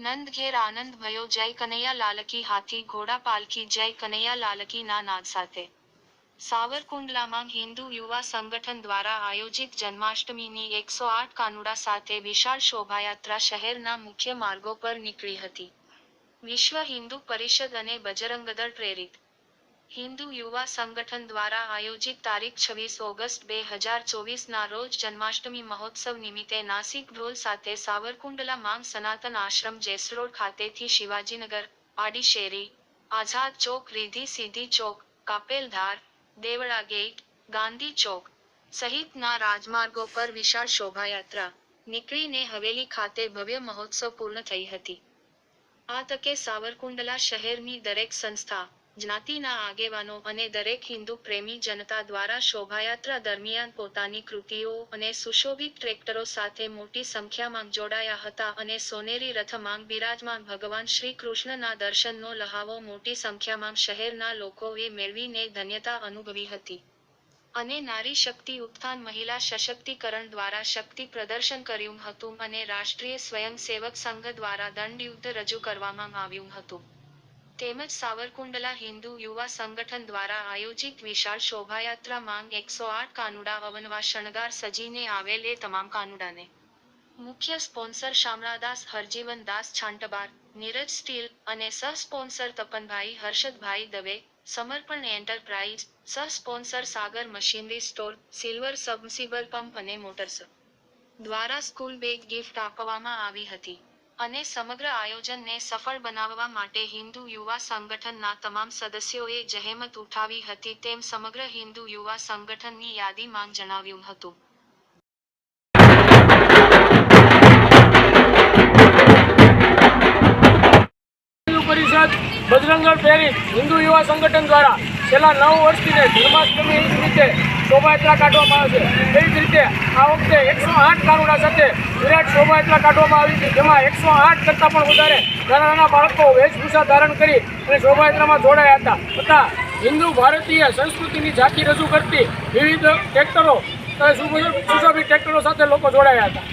નંદ ઘેર આનંદ ભયો જય કનૈયા લાલકી હાથી ઘોડા પાલકી જય કનૈયા લાલકી ના નાદ સાથે સાવરકુંડલામાં હિન્દુ યુવા સંગઠન દ્વારા આયોજિત જન્માષ્ટમીની એકસો આઠ કાનુડા સાથે વિશાળ શોભાયાત્રા શહેરના મુખ્ય માર્ગો પર નીકળી હતી વિશ્વ હિન્દુ પરિષદ અને બજરંગદળ પ્રેરિત હિન્દુ યુવા સંગઠન દ્વારા આયોજિત તારીખ છવ્વીસ ઓગસ્ટ બે હજાર ચોવીસના રોજ જન્માષ્ટમી મહોત્સવ નિમિત્તે નાસિક ઢોલ સાથે સાવરકુંડલા માંગ સનાતન આશ્રમ જેસરોડ ખાતેથી શિવાજીનગર, આડીશેરી, આઝાદ ચોક રીધી સીધી ચોક, કાપેલધાર, દેવળા ગેટ, ગાંધી ચોક સહિતના રાજમાર્ગો પર વિશાળ શોભાયાત્રા નીકળીને હવેલી ખાતે ભવ્ય મહોત્સવ પૂર્ણ થઈ હતી. આ તકે સાવરકુંડલા શહેરની દરેક સંસ્થા જ્ઞાતિના આગેવાનો અને દરેક હિન્દુ પ્રેમી જનતા દ્વારા શોભાયાત્રા દરમિયાન પોતાની કૃતિઓ અને સુશોભિત ટ્રેક્ટરો સાથે મોટી સંખ્યામાં જોડાયા હતા અને સોનેરી રથમાં બિરાજમાન ભગવાન શ્રી કૃષ્ણના દર્શનનો લહાવો મોટી સંખ્યામાં શહેરના લોકોએ મેળવીને ધન્યતા અનુભવી હતી. અને નારી શક્તિ ઉત્થાન મહિલા સશક્તિકરણ દ્વારા શક્તિ પ્રદર્શન કર્યું હતું અને રાષ્ટ્રીય સ્વયંસેવક સંઘ દ્વારા દંડ યુદ્ધ રજૂ કરવામાં આવ્યું હતું. તેમજ સાવરકુંડલા હિન્દુ યુવા સંગઠન દ્વારા આયોજિત વિશાળ શોભાયાત્રા માંગ એકસો આઠ કાનુડા અવનવા શણગાર સજીને આવેલ એ તમામ કાનુડાને. મુખ્ય સ્પોન્સર શામળાદાસ, હરજીવનદાસ, છાંટબાર, નીરજ સ્ટીલ અને સહ સ્પોન્સર તપનભાઈ, હર્ષદભાઈ દવે, સમર્પણ એન્ટરપ્રાઇઝ સહ sponsor Sagar machinery store, silver submersible pump અને મોટર્સ દ્વારા સ્કૂલ બેગ ગિફ્ટ આપવામાં આવી હતી. અને સમગ્ર આયોજનને સફળ બનાવવા માટે હિન્દુ યુવા સંગઠનના તમામ સદસ્યોએ જહેમત ઉઠાવી હતી તેમ સમગ્ર હિન્દુ યુવા સંગઠનની યાદીમાં જણાવ્યું હતું. પરિષદ હિન્દુ યુવા સંગઠન દ્વારા છેલ્લા નવ વર્ષથી જન્માષ્ટમી રીતે શોભાયાત્રા કાઢવામાં આવે છે. એવી જ રીતે આ વખતે એકસો આઠ કાનુડા સાથે વિરાટ શોભાયાત્રા કાઢવામાં આવી છે. જેમાં એકસો આઠ કરતાં પણ વધારે નાના નાના બાળકો વેશભૂષા ધારણ કરી અને શોભાયાત્રામાં જોડાયા હતા. તથા હિન્દુ, ભારતીય સંસ્કૃતિની ઝાંખી રજૂ કરતી વિવિધ ટ્રેક્ટરો સુશોભિત ટ્રેક્ટરો સાથે લોકો જોડાયા હતા.